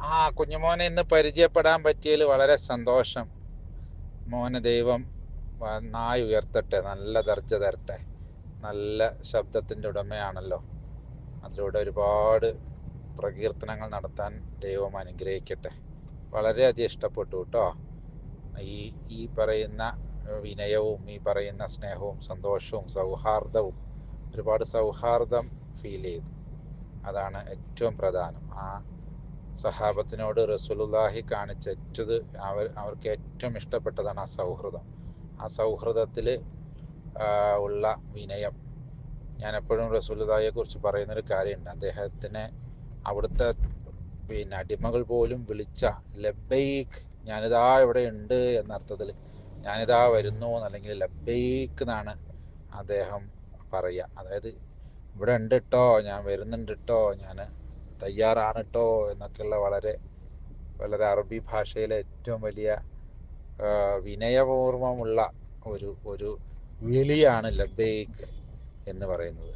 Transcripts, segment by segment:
ആ കുഞ്ഞുമോനെ ഇന്ന് പരിചയപ്പെടാൻ പറ്റിയതിൽ വളരെ സന്തോഷം. മോനെ ദൈവം നന്നായി ഉയർത്തട്ടെ നല്ല ദർജ തരട്ടെ. നല്ല ശബ്ദത്തിന്റെ ഉടമയാണല്ലോ. അതിലൂടെ ഒരുപാട് പ്രകീർത്തനങ്ങൾ നടത്താൻ ദൈവം അനുഗ്രഹിക്കട്ടെ. വളരെയധികം ഇഷ്ടപ്പെട്ടു കേട്ടോ. ഈ ഈ പറയുന്ന വിനയവും ഈ പറയുന്ന സ്നേഹവും സന്തോഷവും സൗഹാർദ്ദവും ഒരുപാട് സൗഹാർദ്ദം ഫീൽ ചെയ്തു. അതാണ് ഏറ്റവും പ്രധാനം. ആ സഹാബത്തിനോട് റസൂലുള്ളാഹി കാണിച്ച ഏറ്റവും അവർ അവർക്ക് ഏറ്റവും ഇഷ്ടപ്പെട്ടതാണ് ആ സൗഹൃദം. ആ സൗഹൃദത്തിൽ ഉള്ള വിനയം. ഞാൻ എപ്പോഴും റസൂലുള്ളാഹിയെ കുറിച്ച് പറയുന്നൊരു കാര്യമുണ്ട്. അദ്ദേഹത്തിന് അവിടുത്തെ പിന്നെ അടിമകൾ പോലും വിളിച്ച ലബൈക്ക് ഞാനിതാ ഇവിടെ ഉണ്ട് എന്ന എന്നർത്ഥത്തിൽ ഞാനിതാ വരുന്നു എന്നല്ലെങ്കിൽ ലബൈക്ക് എന്നാണ് അദ്ദേഹം പറയുക. അതായത് ഇവിടെ ഉണ്ട് കേട്ടോ ഞാൻ വരുന്നുണ്ട് കേട്ടോ ഞാൻ തയ്യാറാണ് കേട്ടോ എന്നൊക്കെയുള്ള വളരെ വളരെ അറബി ഭാഷയിലെ ഏറ്റവും വലിയ വിനയപൂർവമുള്ള ഒരു ഒരു വിളിയാണ് ലബേക്ക് എന്ന് പറയുന്നത്.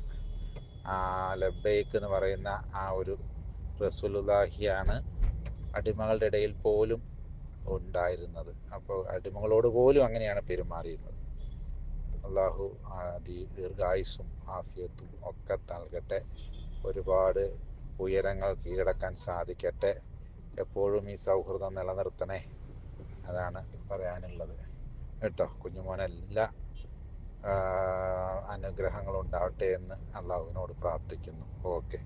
ആ ലബേക്ക് എന്ന് പറയുന്ന ആ ഒരു റസൂലുല്ലാഹിയാണ് അടിമകളുടെ ഇടയിൽ പോലും ഉണ്ടായിരുന്നത്. അപ്പോൾ അടിമകളോട് പോലും അങ്ങനെയാണ് പെരുമാറിയിരുന്നത്. അള്ളാഹു ദീർഘായുസും ആഫിയത്തും ഒക്കെ നൽകട്ടെ. ഒരുപാട് ഉയരങ്ങൾ കീഴടക്കാൻ സാധിക്കട്ടെ. എപ്പോഴും ഈ സൗഹൃദം നിലനിർത്തണേ. അതാണ് പറയാനുള്ളത്. കേട്ടോ കുഞ്ഞുമോനെല്ലാ അനുഗ്രഹങ്ങളും ഉണ്ടാവട്ടെ എന്ന് അള്ളാഹുവിനോട് പ്രാർത്ഥിക്കുന്നു. ഓക്കെ.